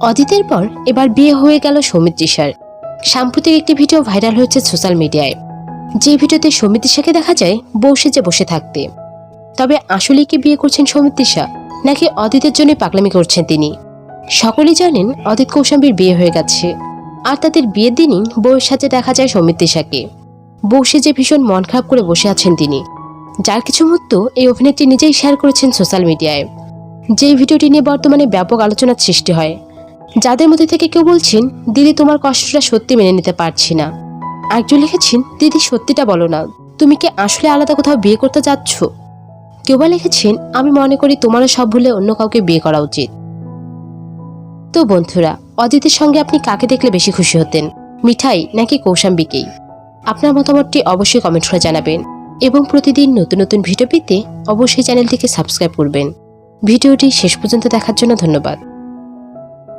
অদিতের পর এবার বিয়ে হয়ে গেল সৌমিত্রিষার সাম্প্রতিক একটি ভিডিও ভাইরাল হয়েছে সোশ্যাল মিডিয়ায়। যে ভিডিওতে সৌমিত্রিষাকে দেখা যায়, বউ সেজে বসে থাকতে। তবে আসলে কি বিয়ে করছেন সৌমিত্রিষা নাকি অদিতের জন্য পাগলামি করছেন তিনি? সকলেই জানেন অদিত কৌশাম্বীর বিয়ে হয়ে গেছে। আর তাদের বিয়ের দিনই বউয়ের সাথে দেখা যায় সৌমিত্রিষাকে বউ সেজে ভীষণ মন খারাপ করে বসে আছেন তিনি। যার কিছু মুহূর্ত এই অভিনেত্রী নিজেই শেয়ার করেছেন সোশ্যাল মিডিয়ায়। যেই ভিডিওটি নিয়ে বর্তমানে ব্যাপক আলোচনার সৃষ্টি হয় যাদের মধ্যে থেকে কেউ বলছেন, দিদি, তোমার কষ্টটা সত্যি মেনে নিতে পারছি না। একজন লিখেছেন, দিদি, সত্যিটা বলো না। তুমি কি আসলে আলাদা কোথাও বিয়ে করতে যাচ্ছ? কেউ বা লিখেছেন, আমি মনে করি তোমারও সব ভুলে অন্য কাউকে বিয়ে করা উচিত। তো বন্ধুরা, অদিতের সঙ্গে আপনি কাকে দেখলে বেশি খুশি হতেন? মিঠাই নাকি কৌশাম্বিকেই আপনার মতামতটি অবশ্যই কমেন্ট করে জানাবেন এবং প্রতিদিন নতুন নতুন ভিডিও পেতে অবশ্যই চ্যানেলটিকে সাবস্ক্রাইব করবেন। ভিডিওটি শেষ পর্যন্ত দেখার জন্য ধন্যবাদ।